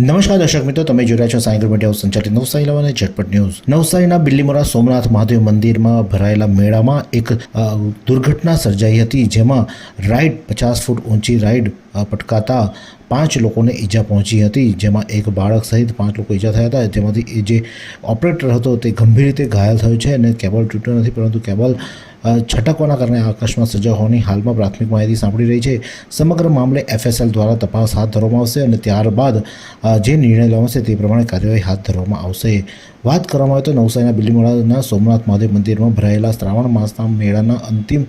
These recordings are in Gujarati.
નમસ્કાર દર્શક મિત્રો, તમે જોઈ રહ્યા છો સાયકલ મીડિયા સંચાલિત નવસારી લાવા અને ઝટપટ ન્યૂઝ. નવસારીના બિલ્લીમોરા સોમનાથ મહાદેવ મંદિરમાં ભરાયેલા મેળામાં એક દુર્ઘટના સર્જાઈ હતી જેમાં રાઈડ પચાસ ફૂટ ઊંચી રાઈડ પટકાતા પાંચ લોકોને ઈજા પહોંચી હતી, જેમાં એક બાળક સહિત પાંચ લોકો ઈજા થયા હતા. જેમાંથી એ જે ઓપરેટર હતો તે ગંભીર રીતે ઘાયલ થયો છે અને કેબલ તૂટ્યો નથી, પરંતુ કેબલ છટકવાના કારણે આ અકસ્માત સર્જાયો હોવાની હાલમાં પ્રાથમિક માહિતી સાંભળી રહી છે. સમગ્ર મામલે એફએસએલ દ્વારા તપાસ હાથ ધરવામાં આવશે અને ત્યારબાદ જે નિર્ણય લેવામાં આવશે તે પ્રમાણે કાર્યવાહી હાથ ધરવામાં આવશે. વાત કરવામાં આવે તો નવસારીના બિલીમોડાના સોમનાથ મહાદેવ મંદિરમાં ભરાયેલા શ્રાવણ માસના મેળાના અંતિમ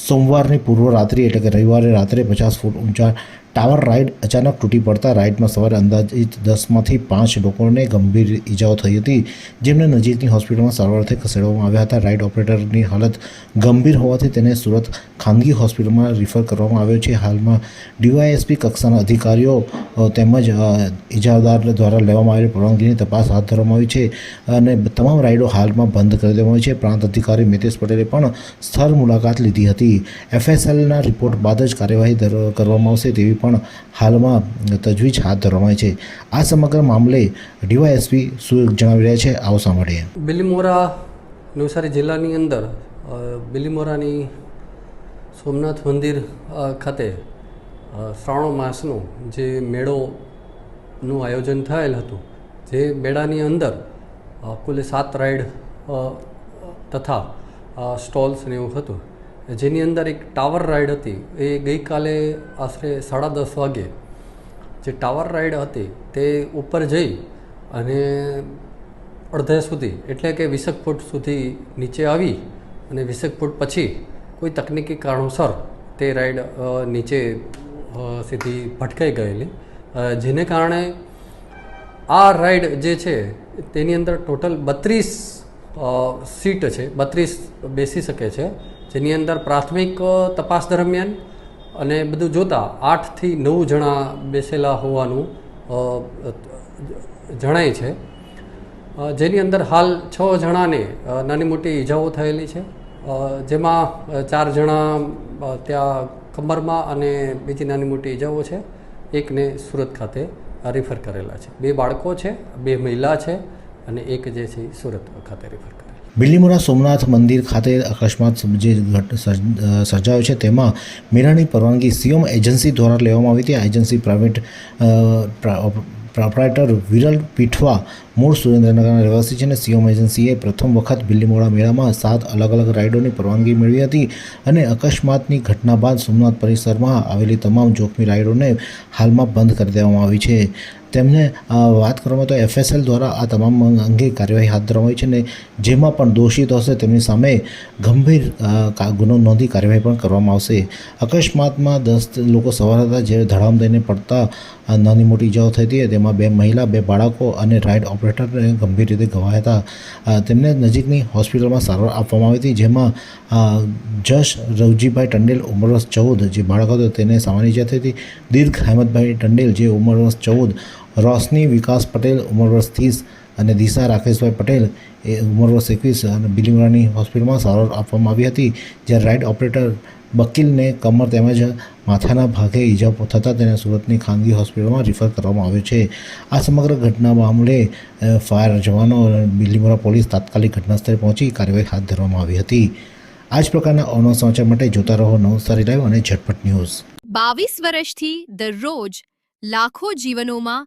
સોમવારની પૂર્વ રાત્રિ એટલે કે રવિવારે રાત્રે પચાસ ફૂટ ઊંચા ટાવર રાઈડ અચાનક તૂટી પડતા રાઈડમાં સવારે અંદાજિત દસમાંથી પાંચ લોકોને ગંભીર ઈજાઓ થઈ હતી, જેમને નજીકની હોસ્પિટલમાં સારવારથી ખસેડવામાં આવ્યા હતા. રાઈડ ઓપરેટરની હાલત ગંભીર હોવાથી તેને સુરત ખાનગી હોસ્પિટલમાં રિફર કરવામાં આવ્યો છે. હાલમાં ડીવાયએસપી કક્ષાના અધિકારીઓ તેમજ ઇજાદાર દ્વારા લેવામાં આવેલી પરવાનગીની તપાસ હાથ ધરવામાં આવી છે અને તમામ રાઈડો હાલમાં બંધ કરી દેવામાં આવી છે. પ્રાંત અધિકારી મિતેશ પટેલે પણ સ્થળ મુલાકાત લીધી હતી. એફએસએલના રિપોર્ટ બાદ જ કાર્યવાહી કરવામાં આવશે તેવી પણ હાલમાં તજવીજ હાથ ધરવામાં છે. આ સમગ્ર મામલે ડીવાયએસપી શું જણાવી રહ્યા છે. આવો સાંભળીએ. બિલીમોરા નવસારી જિલ્લાની અંદર બિલીમોરાની સોમનાથ મંદિર ખાતે શ્રાવણ માસનો જે મેળોનું આયોજન થયેલ હતું, જે મેળાની અંદર કુલ સાત રાઈડ તથા સ્ટોલ્સ ને એવું હતું. જેની અંદર એક ટાવર રાઈડ હતી. એ ગઈકાલે આશરે સાડા દસ વાગે જે ટાવર રાઈડ હતી તે ઉપર જઈ અને અડધે સુધી, એટલે કે વીસેક ફૂટ સુધી નીચે આવી અને વીસેક ફૂટ પછી કોઈ તકનિકી કારણોસર તે રાઈડ નીચે સીધી ભટકાઈ ગયેલી. જેને કારણે આ રાઈડ જે છે તેની અંદર ટોટલ બત્રીસ સીટ છે, બત્રીસ બેસી શકે છે. જેની અંદર પ્રાથમિક તપાસ દરમિયાન અને બધું જોતાં આઠથી નવ જણા બેસેલા હોવાનું જણાય છે. જેની અંદર હાલ છ જણાને નાની મોટી ઈજાઓ થયેલી છે. જેમાં ચાર જણા ત્યાં કમરમાં અને બીજી નાની મોટી ઈજાઓ છે. એકને સુરત ખાતે રિફર કરેલા છે. બે બાળકો છે, બે મહિલા છે અને એક જે છે સુરત ખાતે રિફર બિલીમોરા સોમનાથ મંદિર ખાતે અકસ્માત જે સર્જાયો છે, તેમાં મેળાની પરવાનગી સીએમ એજન્સી દ્વારા લેવામાં આવી હતી. આ agency private proprietor Viral Pithva મૂળ સુરેન્દ્રનગરના રહેવાસી છે અને સીએમ એજન્સીએ પ્રથમ વખત બિલ્લીમોરા મેળામાં સાત અલગ અલગ રાઇડોની પરવાનગી મેળવી હતી અને અકસ્માતની ઘટના બાદ સોમનાથ પરિસરમાં આવેલી તમામ જોખમી રાઇડોને હાલમાં બંધ કરી દેવામાં આવી છે. તેમને વાત કરવામાં તો એફએસએલ દ્વારા આ તમામ અંગે કાર્યવાહી હાથ ધરવામાં આવી છે અને જેમાં પણ દોષિત હશે તેમની સામે ગંભીર ગુનો નોંધી કાર્યવાહી પણ કરવામાં આવશે. અકસ્માતમાં દસ લોકો સવાર હતા જે ધડામ દઈને પડતા નાની મોટી ઈજાઓ થઈ હતી તેમાં બે મહિલા, બે બાળકો અને રાઇડ ઓપરેટરને ગંભીર રીતે ઘવાયા હતા. તેમને નજીકની હોસ્પિટલમાં સારવાર આપવામાં આવી હતી, જેમાં જશ રવજીભાઈ ટંડેલ ઉંમર વર્ષ ચૌદ, જે બાળક હતો તેને સામાન્ય ઈજા થઈ હતી. દીર્ઘ હેમતભાઈ ટંડેલ, જે ઉંમર વર્ષ ચૌદ રોશની, વિકાસ પટેલ, ઉંમર વર્ષ ત્રીસ અને દિશા રાકેશભાઈ પટેલ એ ઉંમર વર્ષ એકવીસ અને બિલીમરાની હોસ્પિટલમાં સારવાર આપવામાં આવી હતી જ્યારે રાઇડ ઓપરેટર બકીલને કમર તેમજ માથાના ભાગે ઈજા થતાં તેને સુરતની ખાનગી હોસ્પિટલમાં રિફર કરવામાં આવ્યો છે. આ સમગ્ર ઘટના મામલે ફાયર જવાનો બિલીમોરા પોલીસ તાત્કાલિક ઘટનાસ્થળે પહોંચી કાર્યવાહી હાથ ધરવામાં આવી હતી. આ જ પ્રકારના અવનવ સમાચાર માટે જોતા રહો નવસારી લાઈવ અને ઝટપટ ન્યૂઝ. બાવીસ વર્ષથી દરરોજ લાખો જીવનોમાં